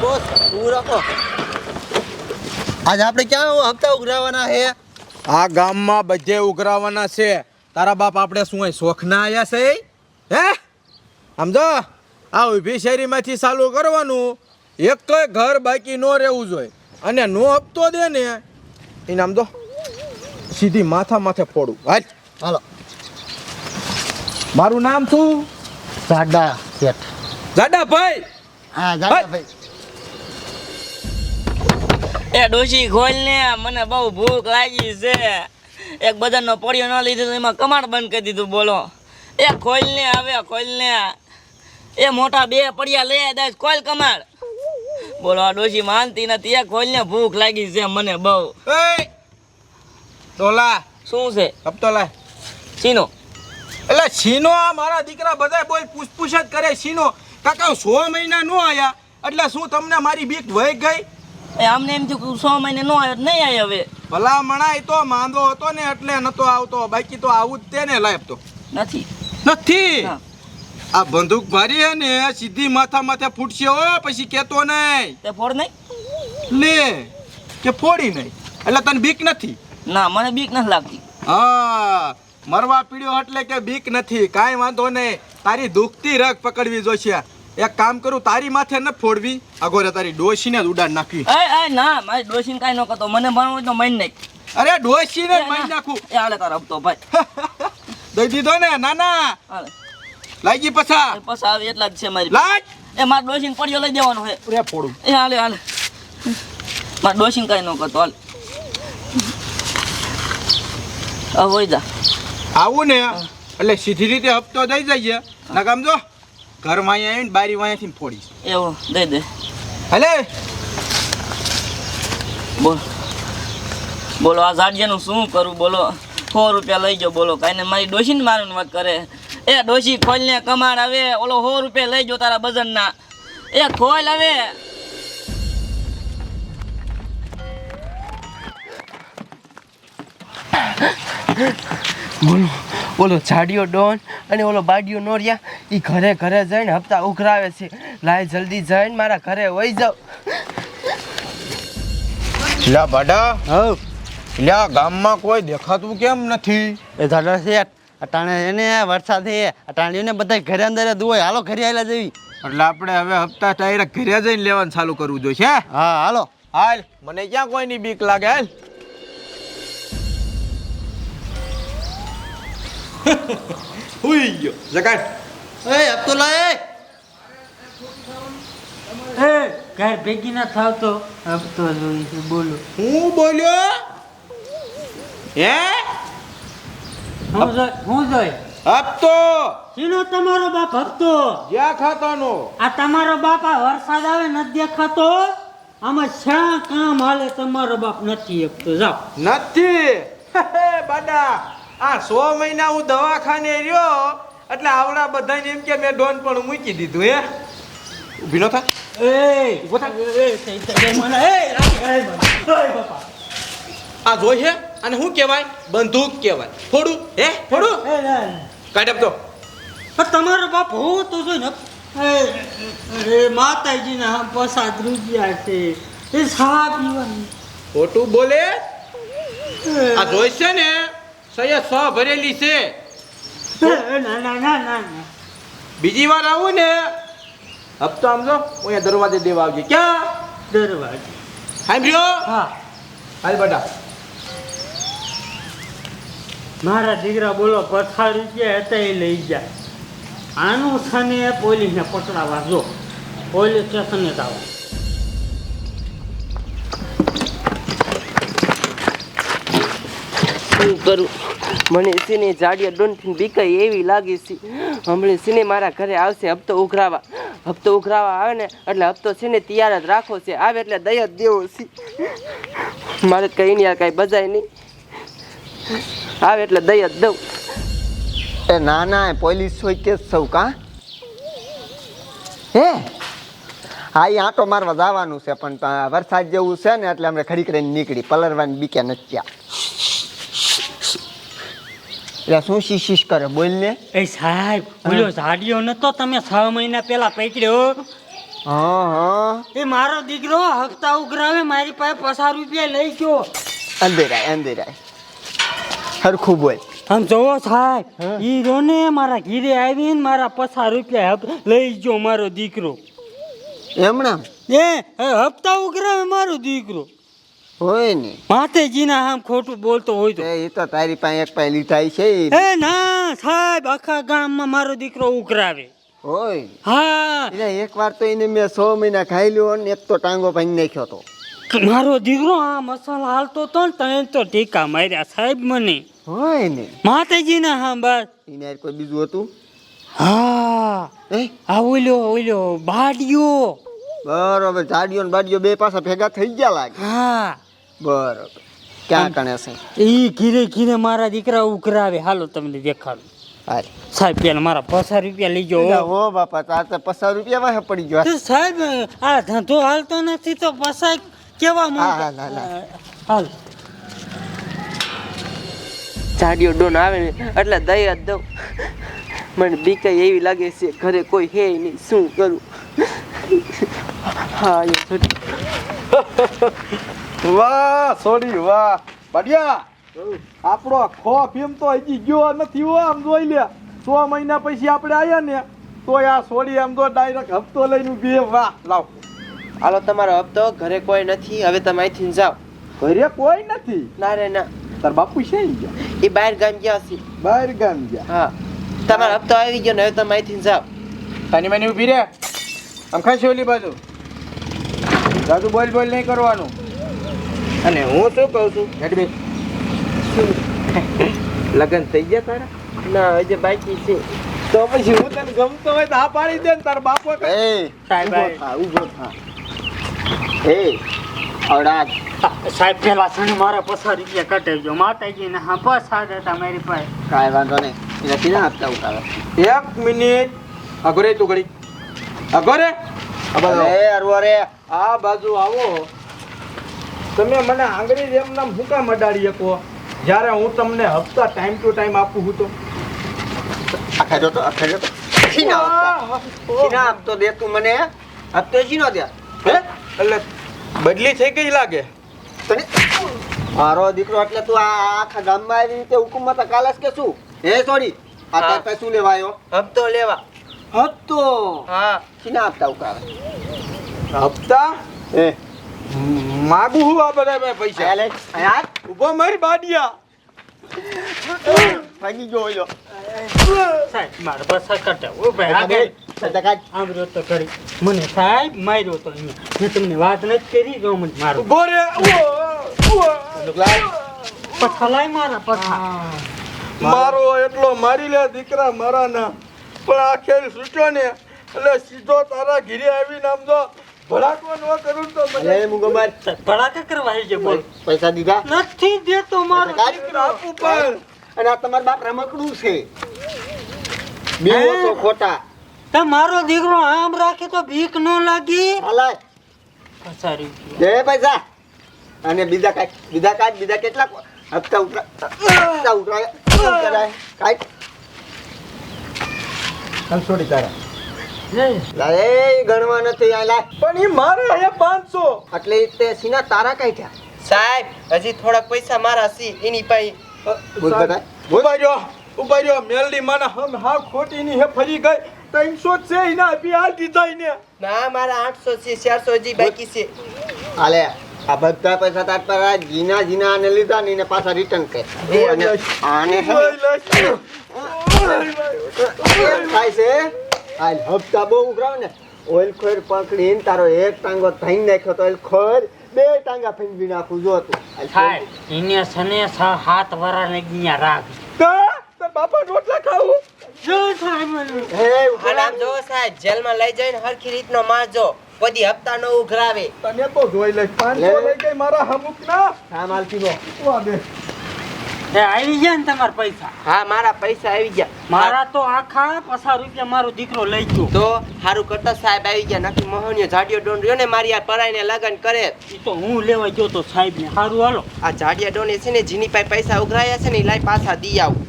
Boss ઊભું રાખો. આજ આપણે ક્યાં હપ્તા ઉઘરાવાના છે. આ ગામમાં બધે ઉઘરાવાના છે. તારા બાપ આપણે શું હોય શોખના આવ્યા છે? હે? સમજો? આ ઊભી શેરીમાંથી ચાલુ કરવાનું. એક તોય ઘર બાકી ન રહેવું જોઈએ. અને નો હપ્તો દે ને. એને આમ તો સીધી માથા માથે ફોડું. હાલ. હાલો. મારું નામ શું? જાડા શેઠ. જાડા ભાઈ હા જાડા ભાઈ એ ડોશી ખોલ ને મને બહુ ભૂખ લાગી છે. એક બધાનો પડ્યો ન લીધો એમાં કમાડ બંધ કરી દીધું બોલો. એ ખોલ ને આવે ખોલ ને. એ મોટા બે પડ્યા લઈ દસ ખોલ કમાડ. બોલો આ ડોશી માનતી નથી એ ખોલ ને ભૂખ લાગી છે મને બહુ. તોલા શું છે? હપ્તો લાય સીનો એટલે સીનો આ મારા દીકરા બધા બોલ પૂછપૂછ જ કરે સીનો કાકા સો મહિના નો આયા એટલે શું તમને મારી બીક વહી ગઈ? અમને એમ થયું કે સો મહિને નો આવ્યો નહીં આવ્યો હવે. ભલા મણાય તો માંદો હતો ને એટલે નતો આવતો. બાકી તો આવું જ તેને લાયબ તો. નથી. નથી? આ બંદૂક ભરી હે ને સીધી માથા માથે ફૂટશે હો પછી કેતો નહીં. તે ફોડ નહીં? લે કે ફોડી નહીં. એટલે તને બીક નથી? ના મને બીક નથી લાગતી. હા મરવા પીડ્યો એટલે કે બીક નથી. કાંઈ વાંધો નહીં. તારી દુખતી રગ પકડવી જોઈશે એક કામ કરું તારી માથે ન ફોડવી. અગોરે તારી ડોશીને જ ઉડાડ નાખવી. એ એ ના મારી ડોશીને કાંઈ ન કરતો. મને ભણવું તો મન નહીં અરે ડોશીને જ એ નાખું. એ હાલે તાર હપ્તો ભાઈ. દઈ દીધો ને ના ના લાગી પછા. પછા આવે એટલા જ છે મારી લાજ એ માર ડોશીને પડ્યો લઈ દેવાનો હે રે ફોડું. એ હાલે હાલે. મારા ડોશીને કાંઈ ન કરતો હાલ. હવે વઈ જા. આવું ને એટલે સીધી રીતે હપ્તો દઈ જઈએ. ના કામ જો. ઘરમાં અહીંયા આવીને બારી વાંયાથી ફોડીશ એવું દઈ દે. હલે? બોલ. બોલો આ ઝાડિયાનું શું કરું? બોલો સો રૂપિયા લઈ જાઓ બોલો. કાંઈ ને મારી ડોશીને મારું વાત કરે. એ ડોશી ખોલને કમાડ આવે ઓલો સો રૂપિયા લઈ જાઓ તારા બજનના એ ખોલ આવે બોલો ઓલો જાડિયો ડોન અને ઓલો બાડિયો નોરિયા એ ઘરે ઘરે જઈને હપ્તા ઉઘરાવે છે. લાય જલ્દી જઈને મારા ઘરે વહી જાવ. લા બાડા હવ લ્યા ગામમાં કોઈ દેખાતું કેમ નથી? એ ધાડા શેઠ અટાણે એને વરસાદ છે અટાણીઓને બધા ઘરે અંદર જ હાલો ઘરે આવેલા જેવી. એટલે આપણે હવે હપ્તા ડાયરેક્ટ ઘરે જઈને લેવાનું ચાલુ કરવું જોઈએ હા હાલો. હાલ મને ક્યાં કોઈની બીક લાગે હાલ? હુઈ ગયો જગાડ એ અબ્દુલ્લા એ એ ઘર ભેગી ના થાવ તો હપ્તો જોઈ છે બોલો હું બોલ્યો હે હું જોઈ હું જોઈ હપ્તો શીનો તમારો બાપ હપ્તો જ્યાં ખાતાનો આ તમારો બાપ આ વરસાદ આવે નથી દેખાતો. આમાં શા કામ હાલે તમારો બાપ નથી હપ્તો જાઓ. નથી. બાડા. આ સો મહિના હું દવાખાને રહ્યો એટલે આવડા બધાને એમ કે મેં ડોન પણ મૂકી દીધું હે ભીલો થા એ ઊભો થા. એ, આ જોઈ છે અને શું કહેવાય બંદૂક કહેવાય થોડું હે થોડું કાઢ આપજો તમારો બાપ હો તો જોઈ ને એ માતાજીના પ્રસાદ પસાદ રૂપિયા છે એ સા પીવાની ખોટું બોલે આ જોઈશે ને સૈયદ સો ભરેલી છે. ના ના ના ના ના બીજી વાર આવું ને. હપ્તો આમ જો અહીંયા દરવાજે દેવા આવજે. ક્યાં? દરવાજે. સાંભળ્યો? હા. હાલ બેટા. મારા દીકરા બોલો પથાર રૂપિયા હતા એ લઈ જાય આનું છને પોલીસને પકડાવા જો. પોલીસ સ્ટેશને જ આવો. શું કરું. મને સિને જાડિયા ડોનથી બીકાઈ એવી લાગી છે. હમણાં સિને મારા ઘરે આવશે, હપ્તો ઉઘરાવા. હપ્તો ઉઘરાવા આવે ને, એટલે હપ્તો છે ને તૈયાર જ રાખો છે. આવે એટલે દયા જ દેવો છે. મારે કઈ નહીં યાર કાંઈ બજાય નહીં. આવે એટલે દયા જ દઉં. એ ના ના પોલીસ હોય કે સૌ કા? હે? હા એ આંટો મારવા જવાનું છે, પણ વરસાદ જેવું છે ને, એટલે અમે ખડી કરીને નીકળી. પલરવાની બીકે નથી ત્યાં. એટલે શું શીશીશ કરે? બોલ ને. એ સાહેબ બોલો ઝાડિયો નતો તમે છ મહિના પહેલા પકડ્યો હા. હા એ મારો દીકરો હપ્તા ઉઘરાવે મારી પાસે પચાસ રૂપિયા લઈ ગયો અંધેરાય અંધેરાય. હરખું બોલ. આમ જોવો સાહેબ ઈ રોને મારા ઘીરે આવીને મારા પચાસ રૂપિયા લઈ ગયો મારો દીકરો. એમણામ એ એ હપ્તા ઉઘરાવે મારો દીકરો. હોય ને. માતેજીના આમ ખોટું બોલતો હોય તો. એ તો તારી પાસે એક પાસે લીધા છે એ ના સાહેબ આખા ગામમાં મારો દીકરો ઉઘરાવે. હોય. હા. એટલે એક વાર તો એને મેં સો મહિના ખાઈ લ્યો ને એક તો ટાંગો ભાઈ નાખ્યો તો. મારો દીકરો આ મસાલા હાલતો તો ને તને તો ટીકા માર્યા સાહેબ મને. હોય ને. માતાજીના હા બસ એને કોઈ બીજું હતું? હા. એ? આ ઓલ્યો ઓલ્યો બાડિયો. બરોબર જાડીઓ ને બાડીઓ બે પાછા ભેગા થઈ ગયા લાગે. હા. બરોબર. ક્યાં કણે છે? ઈ ઘીરે ઘીરે મારા દીકરા ઉઘરાવે હાલો તમને દેખાડું. હારે સાહેબ પેલા મારા પચાસ રૂપિયા લઈ જાઓ હો બાપા તો તાર તો પચાસ રૂપિયા વાહે પડી ગયો. સાહેબ આ ધંધો હાલતો નથી તો પસાય કેવા હા, હા, હા, હા. હાલ. જાડિયો ડોન આવે ને એટલે દઈ જ દઉં. મને બીક એવી લાગે છે ઘરે કોઈ હે નહીં શું કરું? હા એ છોડી વાહ સોરી વાહ. બઢિયા. આપણો ખોફ એમ તો હજી ગયો નથી હો આમ જોઈ લે. સો મહિના પછી આપણે આવ્યા ને તો આ સોડી આમ તો ડાયરેક્ટ હપ્તો લઈને ઊભી વાહ લાવ. હાલો તમારો હપ્તો ઘરે કોઈ નથી હવે તમે અહીંથી જાઓ. ઘરે કોઈ નથી? ના રે ના. તાર બાપુ છે ગયા? એ બહાર ગામ ગયા છે. બહાર ગામ ગયા. હા. તમારો હપ્તો આવી ગયો ને હવે તમે અહીંથી જાઓ. તાની મને ઊભી રે? આમ ખાસી ઓલી બાજુ? દાદુ બોલ બોલ નહીં કરવાનું. અને હું શું કહું છું? હેડ લગ્ન થઈ ગયા તારા? ના હજી બાકી છે. તો પછી હું તને ગમતો હોય તો આ પાડી દે ને તારા બાપો. એ સાહેબ ઊભો થા એ અડાજ. સાહેબ પેલા સણ મારા પસાર રૂપિયા કટાઈ ગયો માતાજી ને હા પસાદ હતા મારી પાસે. કાંઈ વાંધો નહીં. નથી ના આપતા ઉતાવે એક મિનિટ. અઘરે તું ઘડી. અઘરે. અરે અરવરે આ બાજુ આવો. તમે મને આંગળી એમ નામ હું કામ અડાડી શકો. જ્યારે હું તમને હપ્તા ટાઈમ ટુ ટાઈમ આપું છું તો. તો આખા તો. આપતો દે તું મને. હપ્તો શીનો દે. હે? એટલે બદલી થઈ ગઈ લાગે. તને મારો દીકરો એટલે તું આ આખા ગામમાં આવી રીતે હુકુમત કાલસ કે શું? હે સોરી. આ તાર હા. પાસે શું લેવા હપ્તો લેવા. હપ્તો? હા. શીના આપતા ઉકાળે. હપ્તા? એ માગું હું આ બધા મેં પૈસા. લે ઊભો મારી બાડિયા. ભાગી ગયો ઓલો. સાહેબ માર બસ કટાવ ઓ ભાઈ સજા કાઢ તો કરી. મને સાહેબ માર્યો તો મેં તમને વાત નથી કરી જો મને મારો ઊભો રે ઊભો, ઊભો. પછા લાય મારા પથા મારો એટલો મારી લે દીકરા મારા ના પણ આખેર સૂટ્યો ને એટલે સીધો તારા ઘીરે આવી નામ જો ભડાકો ન કરું તો મને અરે મુગમાર ભડાકા કરવા છે બોલ. પૈસા દીધા? નથી દેતો મારો દીકરો. આપું પણ અને આ તમારા બાપ રમકડું છે. બીવો તો ખોટા. તો મારો દીકરો આમ રાખે તો ભીખ ન લાગી? હાલાય. પચાસ રૂપિયા. દે પૈસા. અને બીજા કાંઈ બીજા કાંઈ બીજા કેટલા હપ્તા ઉતરા હપ્તા ઉતરાય કરાય કાંઈ આમ છોડી તારા. એ ગણવા નથી આ લાય પણ એ મારે અહીંયા પાંચસો. એટલે તે સીના તારા કઈ થયા? સાહેબ હજી થોડાક પૈસા મારા સી એની પાસે બોલ બધા. ઊભા રહ્યો ઊભા રહ્યો મેલડી માના હમ હા ખોટી ની હે ફરી ગઈ. ત્રણસો છે એના આપી હાલ દીધા એને. ના મારા આઠસો છે ચારસો હજી બાકી છે. આલે આ બધા પૈસા તાર પર જીના જીના આને લીધા ને એને પાછા રિટર્ન કર. આને થાય છે આ હપ્તા બહુ ઉઘરાવ ને ઓઇલ ખોર પકડીને તારો એક ટાંગો થઈ નાખ્યો તો ઓઇલ ખોર બે ટાંગા ફેંકી નાખું જો તું. થાય. એને સને હાથ વરા ને અહીંયા રાખ. તો તો બાપા રોટલા ખાવું? જો સાહેબ હે અને જો સાહેબ જેલમાં લઈ જઈને હરખી રીતનો મારજો કદી હપ્તા નો ઉઘરાવે. તને તો જોઈ લઈશ પાંચસો લઈ ગઈ મારા હમુક ના હા માલકી નો બે એ આવી ગયા ને તમારા પૈસા? હા મારા પૈસા આવી ગયા. મારા તો આખા પચાસ રૂપિયા મારો દીકરો લઈ ગયો. તો હારું કરતા સાહેબ આવી ગયા. નક્કી મોહનીયો જાડિયો ડોન રહ્યો ને મારી આ પરાઈને લગન કરે. એ તો હું લેવા ગયો તો સાહેબ ને સારું હાલો. આ જાડિયા ડોન છે ને જેની પાસે પૈસા ઉઘરાયા છે ને એ લાઈ પાછા દી આવું.